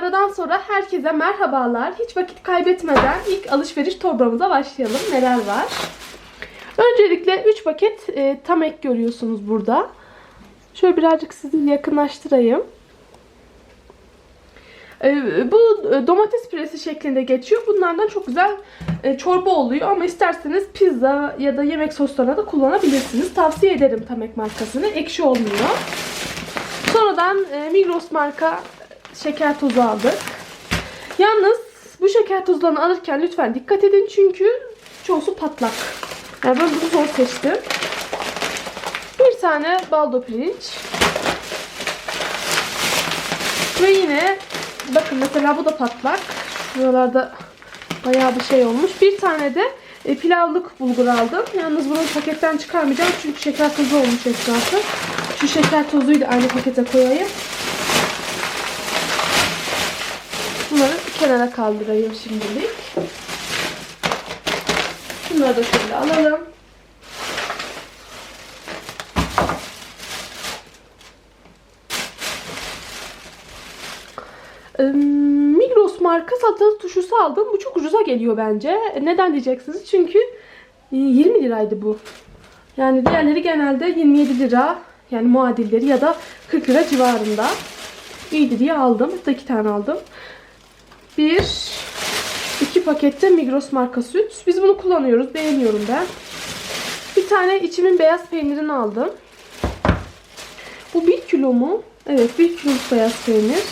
aradan sonra herkese merhabalar. Hiç vakit kaybetmeden ilk alışveriş torbamıza başlayalım. Neler var? Öncelikle 3 paket e, tam ek görüyorsunuz burada. Şöyle birazcık sizi yakınlaştırayım. E, bu e, domates püresi şeklinde geçiyor. Bunlardan çok güzel e, çorba oluyor ama isterseniz pizza ya da yemek soslarına da kullanabilirsiniz. Tavsiye ederim Tamek markasını. Ekşi olmuyor. Sonradan Migros marka şeker tozu aldık. Yalnız bu şeker tozlarını alırken lütfen dikkat edin çünkü çoğusu patlak. Yani ben bunu zor seçtim. Bir tane baldo pirinç. Ve yine bakın mesela bu da patlak. Şuralarda bayağı bir şey olmuş. Bir tane de e, pilavlık bulgur aldım. Yalnız bunu paketten çıkarmayacağım çünkü şeker tozu olmuş etrafı. Şu şeker tozuyu da aynı pakete koyayım. Bunları kenara kaldırayım şimdilik. Bunları da şöyle alalım. Migros marka salatalık turşusu aldım. Bu çok ucuza geliyor bence. Neden diyeceksiniz? Çünkü e, 20 liraydı bu. Yani diğerleri genelde 27 lira yani muadilleri ya da 40 lira civarında. İyiydi diye aldım. Hatta iki tane aldım. Bir, iki pakette Migros marka süt. Biz bunu kullanıyoruz. Beğeniyorum ben. Bir tane içimin beyaz peynirini aldım. Bu 1 kilo mu? Evet 1 kilo beyaz peynir.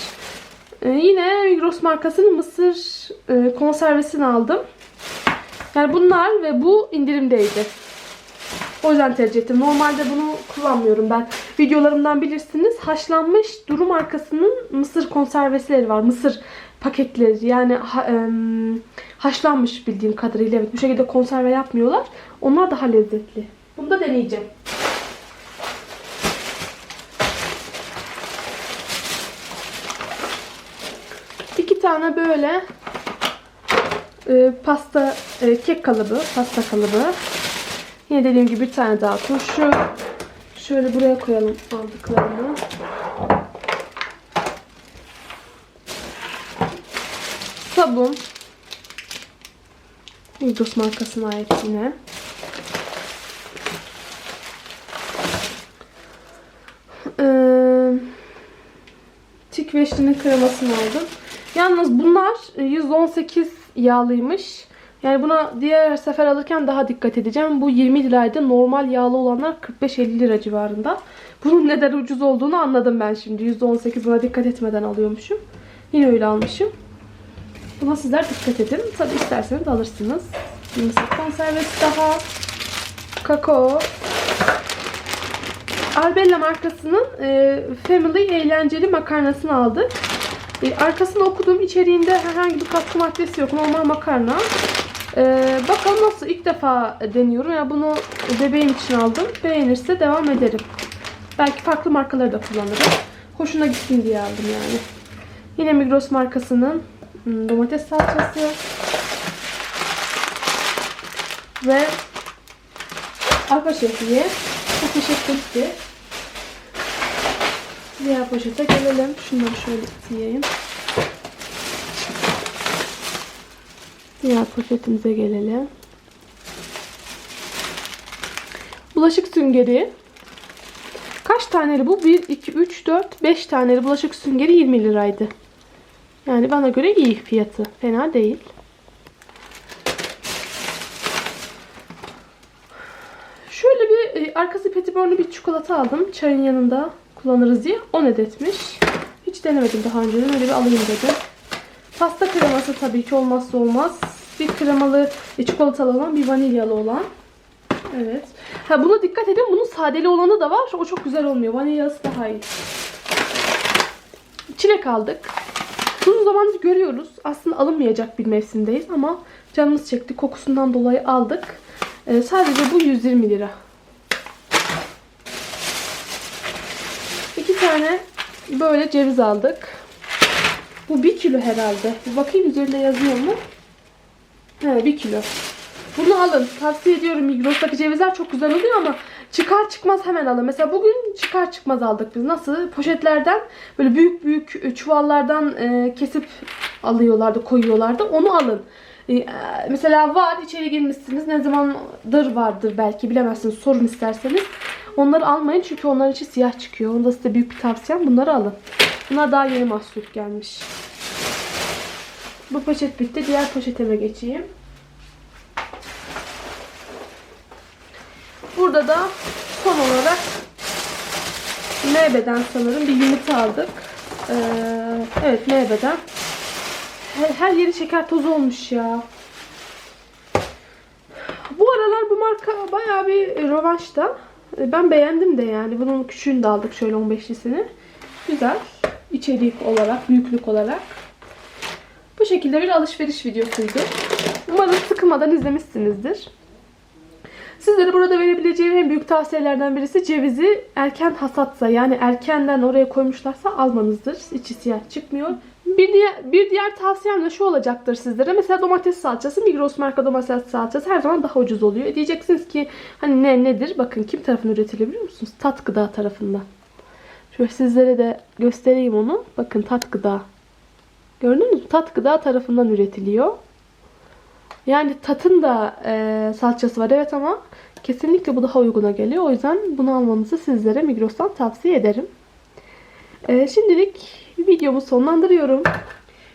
Ee, yine Migros markasının mısır e, konservesini aldım. Yani bunlar ve bu indirimdeydi. O yüzden tercih ettim. Normalde bunu kullanmıyorum ben. Videolarımdan bilirsiniz. Haşlanmış Duru markasının mısır konservesileri var. Mısır paketleri. Yani ha, em, haşlanmış bildiğim kadarıyla. Evet bu şekilde konserve yapmıyorlar. Onlar daha lezzetli. Bunu da deneyeceğim. İki tane böyle e, pasta e, kek kalıbı, pasta kalıbı. Yine dediğim gibi bir tane daha turşu. Şöyle buraya koyalım aldıklarımı. Sabun. Migros markasına ait yine. Ee, Tikveşli'nin kremasını aldım. Yalnız bunlar e, 118 yağlıymış. Yani buna diğer sefer alırken daha dikkat edeceğim. Bu 20 liraydı. Normal yağlı olanlar 45-50 lira civarında. Bunun neden ucuz olduğunu anladım ben şimdi. %18 buna dikkat etmeden alıyormuşum. Yine öyle almışım. Buna sizler dikkat edin. Tabi isterseniz alırsınız. Mısır konservesi daha. Kakao. Arbella markasının e, Family eğlenceli makarnasını aldık. E, arkasını okudum. İçeriğinde herhangi bir katkı maddesi yok. Normal makarna. Ee, bakalım nasıl ilk defa deniyorum. Yani bunu bebeğim için aldım. Beğenirse devam ederim. Belki farklı markaları da kullanırım. Hoşuna gitsin diye aldım yani. Yine Migros markasının domates salçası. Ve arpa şehriye. Bu poşet bitti. Diğer poşete gelelim. Şunları şöyle iteyim. Diğer poşetimize gelelim. Bulaşık süngeri. Kaç taneli bu? 1, 2, 3, 4, 5 taneli bulaşık süngeri 20 liraydı. Yani bana göre iyi fiyatı. Fena değil. Şöyle bir e, arkası petibörlü bir çikolata aldım. Çayın yanında kullanırız diye. 10 adetmiş. Hiç denemedim daha önce. Öyle bir alayım dedim. Pasta kreması tabii ki olmazsa olmaz. Bir kremalı e, çikolatalı olan bir vanilyalı olan. Evet. Ha buna dikkat edin. Bunun sadeli olanı da var. O çok güzel olmuyor. Vanilyalısı daha iyi. Çilek aldık. Uzun zamandır görüyoruz. Aslında alınmayacak bir mevsimdeyiz ama canımız çekti. Kokusundan dolayı aldık. Ee, sadece bu 120 lira. İki tane böyle ceviz aldık. Bu 1 kilo herhalde. Bir bakayım üzerinde yazıyor mu? He 1 kilo. Bunu alın. Tavsiye ediyorum. Migros'taki cevizler çok güzel oluyor ama çıkar çıkmaz hemen alın. Mesela bugün çıkar çıkmaz aldık biz. Nasıl? Poşetlerden böyle büyük büyük e, çuvallardan e, kesip alıyorlardı, koyuyorlardı. Onu alın. E, mesela var içeri girmişsiniz. Ne zamandır vardır belki bilemezsiniz. Sorun isterseniz. Onları almayın çünkü onların içi siyah çıkıyor. Onda size büyük bir tavsiyem bunları alın. Bunlar daha yeni mahsul gelmiş. Bu poşet bitti. Diğer poşetime geçeyim. Burada da son olarak meyveden sanırım bir yumurta aldık. Ee, evet meyveden. Her, her yeri şeker tozu olmuş ya. Bu aralar bu marka bayağı bir rövanşta. Ee, Ben beğendim de yani. Bunun küçüğünü de aldık şöyle 15'lisini. Güzel. İçerik olarak, büyüklük olarak. Bu şekilde bir alışveriş videosuydu. Umarım sıkılmadan izlemişsinizdir. Sizlere burada verebileceğim en büyük tavsiyelerden birisi cevizi erken hasatsa yani erkenden oraya koymuşlarsa almanızdır. İçi siyah çıkmıyor. Bir diğer, bir diğer tavsiyem de şu olacaktır sizlere. Mesela domates salçası, Migros marka domates salçası her zaman daha ucuz oluyor. Diyeceksiniz ki hani ne nedir? Bakın kim tarafından üretiliyor musunuz? Tat gıda tarafından. Şöyle sizlere de göstereyim onu. Bakın tat gıda. Gördünüz mü? Tat gıda tarafından üretiliyor. Yani tatın da e, salçası var evet ama kesinlikle bu daha uyguna geliyor. O yüzden bunu almanızı sizlere Migros'tan tavsiye ederim. E, şimdilik videomu sonlandırıyorum.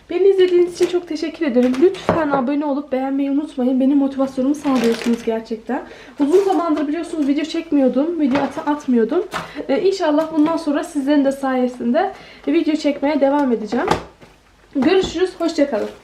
Beni izlediğiniz için çok teşekkür ederim. Lütfen abone olup beğenmeyi unutmayın. Benim motivasyonumu sağlıyorsunuz gerçekten. Uzun zamandır biliyorsunuz video çekmiyordum. Video at atmıyordum. E, inşallah bundan sonra sizlerin de sayesinde video çekmeye devam edeceğim. Görüşürüz. Hoşçakalın.